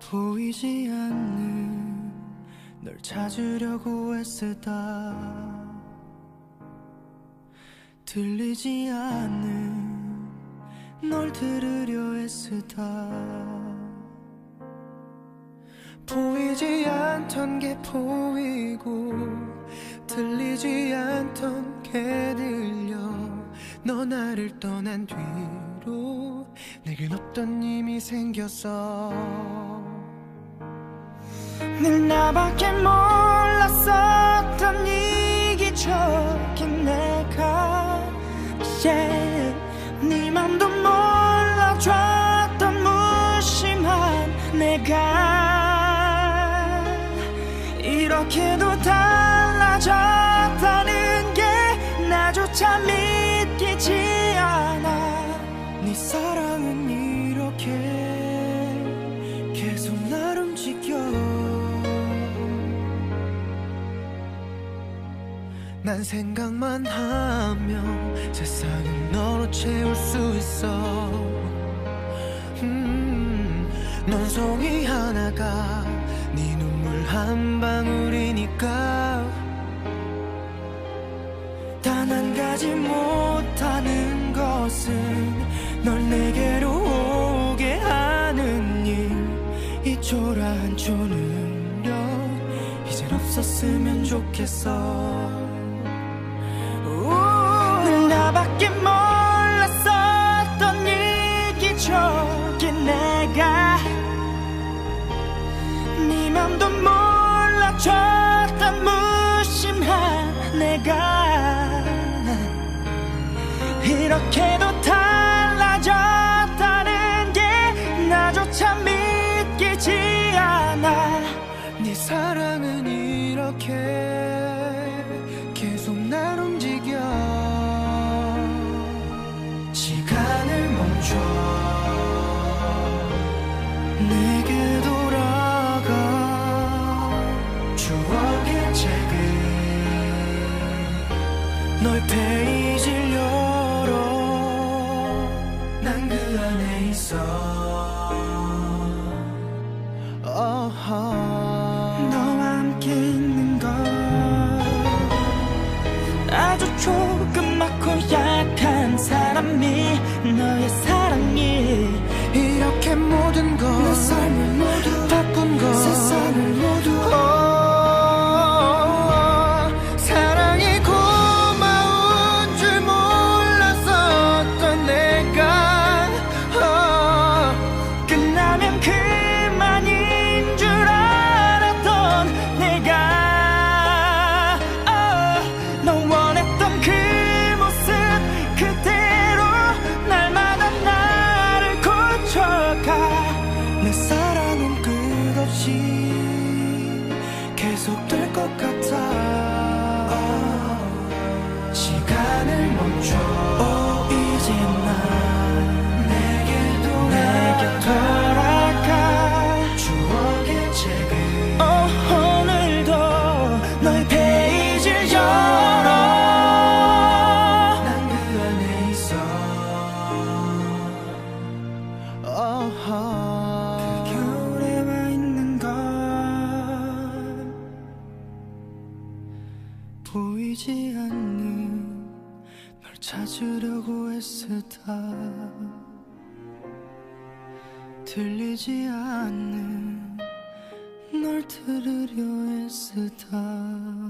보이지 않는 널 찾으려고 애쓰다. 들리지 않는 널 들으려 애쓰다. 보이지 않던 게 보이고 들리지 않던 게 들려. 너 나를 떠난 뒤로 내겐 없던 힘이 생겼어 늘 나밖에 몰랐었던 이기적인 내가 yeah. 네 맘도 몰라줬던 무심한 내가 이렇게도 난 생각만 하면 세상은 너로 채울 수 있어. 음, 넌 송이 하나가 네 눈물 한 방울이니까. 단 한 가지 못하는 것은 널 내게로 오게 하는 일. 이 초라한 초능력 이젠 없었으면 좋겠어 몰라줬던 무심한 내가 이렇게도 달라졌다 너 계속될 것 같아 보이지 않는 널 찾으려고 애쓰다. 들리지 않는 널 들으려 애쓰다